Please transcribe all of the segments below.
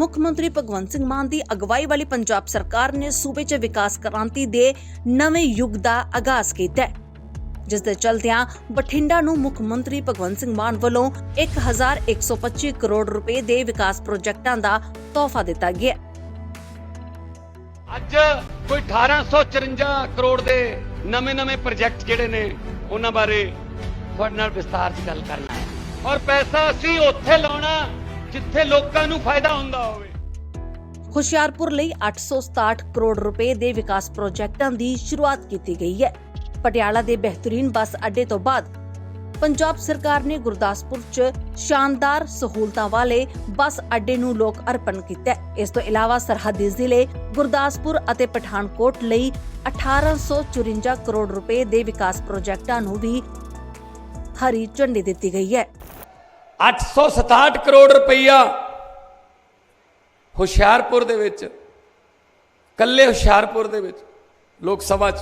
ਮੁੱਖ ਮੰਤਰੀ ਭਗਵੰਤ ਸਿੰਘ ਮਾਨ ਦੀ ਅਗਵਾਈ ਵਾਲੀ ਪੰਜਾਬ ਸਰਕਾਰ ਨੇ ਸੂਬੇ 'ਚ ਵਿਕਾਸ ਕ੍ਰਾਂਤੀ ਦੇ ਨਵੇਂ ਯੁੱਗ ਦਾ ਆਗਾਜ਼ ਕੀਤਾ ਹੈ। ਜਿਸ ਦੇ ਚਲਦਿਆਂ ਬਠਿੰਡਾ ਨੂੰ ਮੁੱਖ ਮੰਤਰੀ ਭਗਵੰਤ ਸਿੰਘ ਮਾਨ ਵੱਲੋਂ 1125 ਕਰੋੜ ਰੁਪਏ ਦੇ ਵਿਕਾਸ ਪ੍ਰੋਜੈਕਟਾਂ ਦਾ ਤੋਹਫਾ ਦਿੱਤਾ ਗਿਆ ਅੱਜ ਕੋਈ 1854 ਕਰੋੜ ਦੇ ਨਵੇਂ-ਨਵੇਂ ਪ੍ਰੋਜੈਕਟ ਜਿਹੜੇ ਨੇ, ਉਹਨਾਂ ਬਾਰੇ ਤੁਹਾਡੇ ਨਾਲ ਵਿਸਤਾਰ 'ਚ ਗੱਲ ਕਰਨਾ ਹੈ। ਔਰ ਪੈਸਾ ਅਸੀਂ ਉੱਥੇ ਲਾਉਣਾ ਜਿੱਥੇ ਲੋਕਾਂ ਨੂੰ ਫਾਇਦਾ ਹੁੰਦਾ ਹੋਵੇ। ਹੁਸ਼ਿਆਰਪੁਰ ਲਈ 867 ਕਰੋੜ ਰੁਪਏ ਦੇ ਵਿਕਾਸ ਪ੍ਰੋਜੈਕਟਾਂ ਦੀ ਸ਼ੁਰੂਆਤ ਕੀਤੀ ਗਈ ਹੈ। ਪਟਿਆਲਾ ਦੇ ਬਿਹਤਰੀਨ ਬੱਸ ਅੱਡੇ ਤੋਂ ਬਾਅਦ ਪੰਜਾਬ ਸਰਕਾਰ ਨੇ ਗੁਰਦਾਸਪੁਰ 'ਚ ਸ਼ਾਨਦਾਰ ਸਹੂਲਤਾਂ ਵਾਲੇ ਬੱਸ ਅੱਡੇ ਨੂੰ ਲੋਕ ਅਰਪਣ ਕੀਤਾ ਇਸ ਤੋਂ ਇਲਾਵਾ ਸਰਹੱਦੀ ਜ਼ਿਲ੍ਹੇ ਗੁਰਦਾਸਪੁਰ ਅਤੇ ਪਠਾਨਕੋਟ ਲਈ 1854 ਕਰੋੜ ਰੁਪਏ ਦੇ ਵਿਕਾਸ ਪ੍ਰੋਜੈਕਟਾਂ ਨੂੰ ਵੀ ਹਰੀ ਝੰਡੀ ਦਿੱਤੀ ਗਈ ਹੈ। 867 ਕਰੋੜ ਰੁਪਈਆ ਹੁਸ਼ਿਆਰਪੁਰ ਦੇ ਵਿੱਚ ਕੱਲੇ ਹੁਸ਼ਿਆਰਪੁਰ ਦੇ ਵਿੱਚ, ਲੋਕ ਸਭਾ 'ਚ।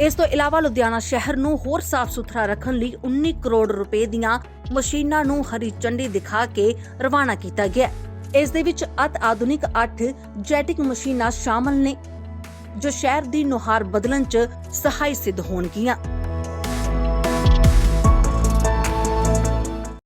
ਇਸ ਤੋਂ ਇਲਾਵਾ ਲੁਧਿਆਣਾ ਸ਼ਹਿਰ ਨੂੰ ਹੋਰ ਸਾਫ਼ ਸੁਥਰਾ ਰੱਖਣ ਲਈ 19 ਕਰੋੜ ਰੁਪਏ ਦੀਆਂ ਮਸ਼ੀਨਾਂ ਨੂੰ ਹਰੀ ਝੰਡੀ ਦਿਖਾ ਕੇ ਰਵਾਨਾ ਕੀਤਾ ਗਿਆ। ਇਸ ਦੇ ਵਿੱਚ ਅਤ ਆਧੁਨਿਕ 8 ਜੈਟਿਕ ਮਸ਼ੀਨਾਂ ਸ਼ਾਮਲ ਨੇ, ਜੋ ਸ਼ਹਿਰ ਦੀ ਨੁਹਾਰ ਬਦਲਣ 'ਚ ਸਹਾਈ ਸਿੱਧ ਹੋਣਗੀਆਂ।